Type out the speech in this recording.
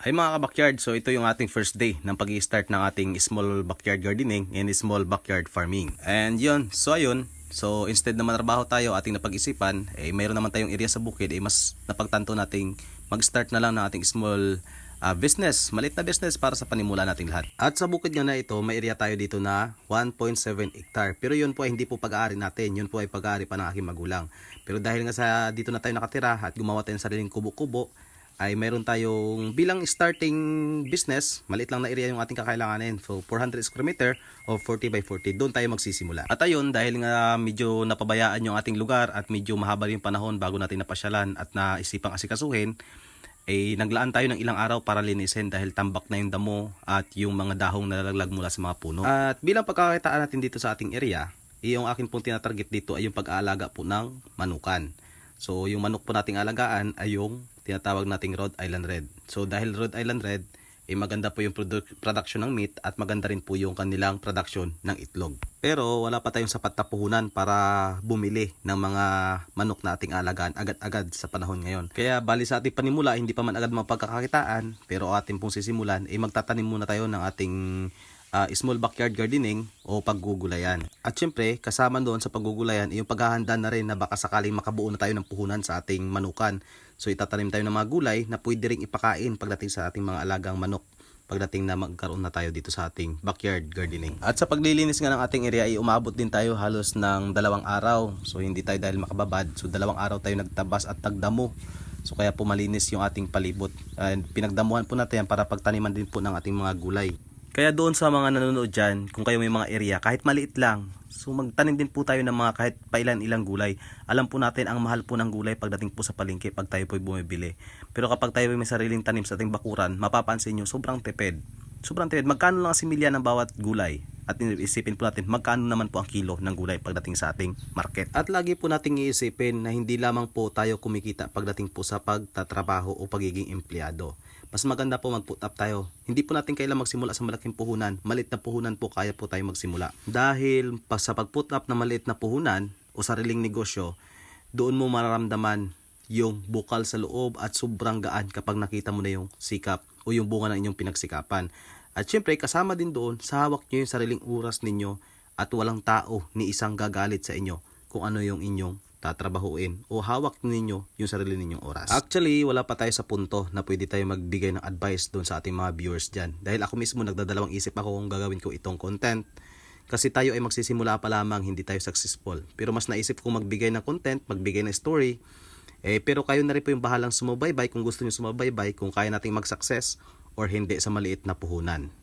Hi mga ka-backyard, so ito yung ating first day ng pag start ng ating small backyard gardening and small backyard farming. And yun, so ayun, so instead na manarbaho tayo ating napag-isipan, eh mayroon naman tayong area sa bukid, eh mas napagtanto nating mag-start na lang ng ating small ah, business, maliit na business para sa panimula nating lahat. At sa bukid nga na ito, may area tayo dito na 1.7 hectare. Pero yun po ay hindi po pag-aari natin, yun po ay pag-aari pa ng aking magulang. Pero dahil nga sa dito na tayo nakatira at gumawa tayo ng sariling kubo-kubo, ay meron tayong bilang starting business, maliit lang na area yung ating kakailanganin. So 400 square meter o 40 by 40, doon tayo magsisimula. At ayun, dahil nga medyo napabayaan yung ating lugar at medyo mahaba yung panahon bago natin napasyalan at naisipang asikasuhin, eh naglaan tayo ng ilang araw para linisin dahil tambak na yung damo at yung mga dahong nalalaglag mula sa mga puno. At bilang pagkakakitaan natin dito sa ating area, yung akin pong tinatarget dito ay yung pag-aalaga po ng manukan. So yung manok po nating alagaan ay yung tinatawag nating Rhode Island Red. So dahil Rhode Island Red, eh maganda po yung produ- production ng meat at maganda rin po yung kanilang production ng itlog. Pero wala pa tayong sapat na puhunan para bumili ng mga manok na ating alagaan agad-agad sa panahon ngayon. Kaya bali sa ating panimula, hindi pa man agad mapagkakakitaan, pero ating pong sisimulan, eh magtatanim muna tayo ng ating ah, small backyard gardening o paggugulayan. At syempre, kasama doon sa paggugulayan, yung paghahanda na rin na baka sakaling makabuo na tayo ng puhunan sa ating manukan. So itatanim tayo ng mga gulay na pwede ring ipakain pagdating sa ating mga alagang manok pagdating na magkaroon na tayo dito sa ating backyard gardening. At sa paglilinis nga ng ating area ay umabot din tayo halos ng dalawang araw. So hindi tayo dahil makababad. So dalawang araw tayo nagtabas at nagdamo. So kaya po malinis yung ating palibot. And pinagdamuhan po natin yan para pagtaniman din po ng ating mga gulay. Kaya doon sa mga nanonood dyan, kung kayo may mga area, kahit maliit lang, so magtanim din po tayo ng mga kahit pailan-ilang gulay. Alam po natin ang mahal po ng gulay pagdating po sa palengke pag tayo po bumibili. Pero kapag tayo may sariling tanim sa ating bakuran, mapapansin nyo, sobrang tipid. Sobrang tipid. Magkano lang ang similya ng bawat gulay? At isipin po natin, magkano naman po ang kilo ng gulay pagdating sa ating market. At lagi po nating iisipin na hindi lamang po tayo kumikita pagdating po sa pagtatrabaho o pagiging empleyado. Mas maganda po mag-put up tayo. Hindi po natin kailangan magsimula sa malaking puhunan. Malit na puhunan po kaya po tayo magsimula. Dahil sa pag-put up na maliit na puhunan o sariling negosyo, doon mo mararamdaman yung bukal sa loob at sobrang gaan kapag nakita mo na yung sikap o yung bunga ng inyong pinagsikapan. At syempre, kasama din doon, sa hawak nyo yung sariling oras ninyo at walang tao ni isang gagalit sa inyo kung ano yung inyong tatrabahuin o hawak ninyo yung sarili ninyong oras. Actually, wala pa tayo sa punto na pwede tayo magbigay ng advice doon sa ating mga viewers dyan. Dahil ako mismo nagdadalawang isip ako kung gagawin ko itong content. Kasi tayo ay magsisimula pa lamang, hindi tayo successful. Pero mas naisip ko magbigay ng content, magbigay ng story. Eh, pero kayo na rin po yung bahalang sumubaybay kung gusto niyo sumabaybay, kung kaya nating mag-success or hindi sa maliit na puhunan.